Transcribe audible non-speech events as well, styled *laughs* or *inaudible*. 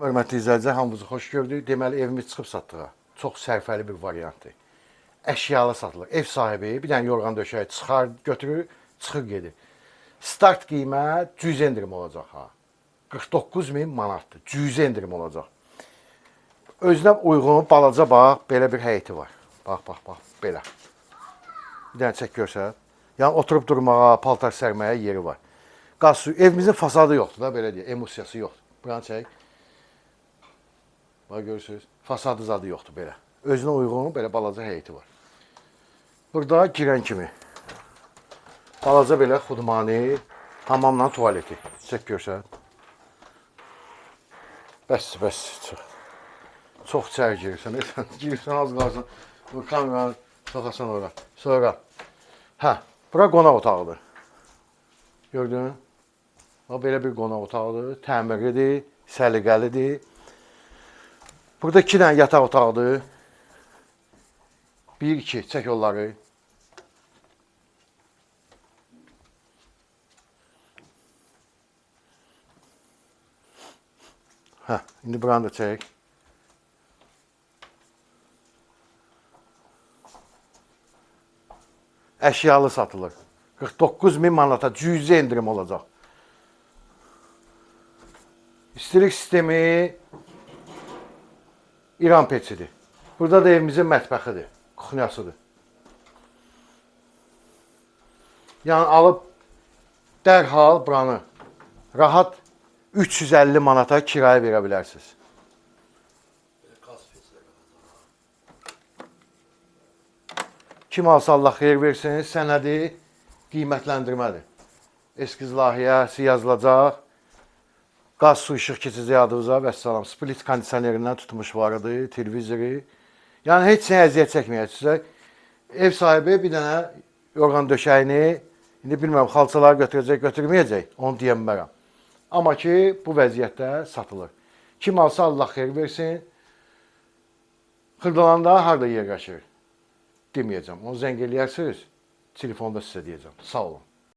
Hörmətli izləyicilər, hamınızı xoş gördük. Deməli, evimiz çıxıb satdığa. Çox sərfəli bir variantdır. Əşyalı satılır. Ev sahibi bir dənə yorğan döşəyi çıxar, götürür, çıxır gedir. Start qiymət 100 endirim olacaq ha. 49 min manatdır. 100 endirim olacaq. Özünə uyğun balaca bax, belə bir həyəti var. Bax, bax, bax, belə. Bir dənə çək görsən. Yəni oturub durmağa, paltar sərməyə yeri var. Qaz suyu, evimizin fasadı yoxdur da, belə deyək, emulsiyası yoxdur. Buranı çək. Bax görürsüz, fasadı zadı yoxdur belə. Özünə uyğun belə balaca həyəti var. Burada girən kimi balaca belə xudmani, hamamla tualeti. Çək görsən. Bəs, bəs, çıx. Çox içəri girirsən, sən girirsən *laughs* az qalsın. Bu kameranı soxasan ora. Sonra, hə, bura qonaq otağıdır. Gördün? Bax belə bir qonaq otağıdır, təmirlidir, səliqəlidir. Burada iki dənə yataq otağıdır. Bir, iki, çək onları. Hə, indi buranı da çək. Əşyalı satılır. 49 min manata cüzi endirim olacaq. İstilik sistemi İran peçidir. Burada da evimizin mətbəxidir, kuxnyasıdır. Yəni alıb dərhal buranı rahat 350 manata kirayə verə bilərsiniz. Kim alsa Allah xeyir versin, sənədi qiymətləndirmədir. Eskiz layihəsi yazılacaq. Qaz, su, işıq keçəcək adınıza və salam. Split kondisionerindən tutmuş var idi, televizoru. Yəni heç nə əziyyət çəkməyəcəksiniz. Ev sahibi bir dənə yorğan döşəyini indi bilmirəm xalçaları götürəcək, götürməyəcək, onu deyə bilmərəm. Amma ki, bu vəziyyətdə satılır. Kim alsa Allah xeyir versin. Xırdalanda harda yerləşir? Deməyəcəm. Onu zəng eləyərsiniz, telefonda sizə deyəcəm. Sağ olun.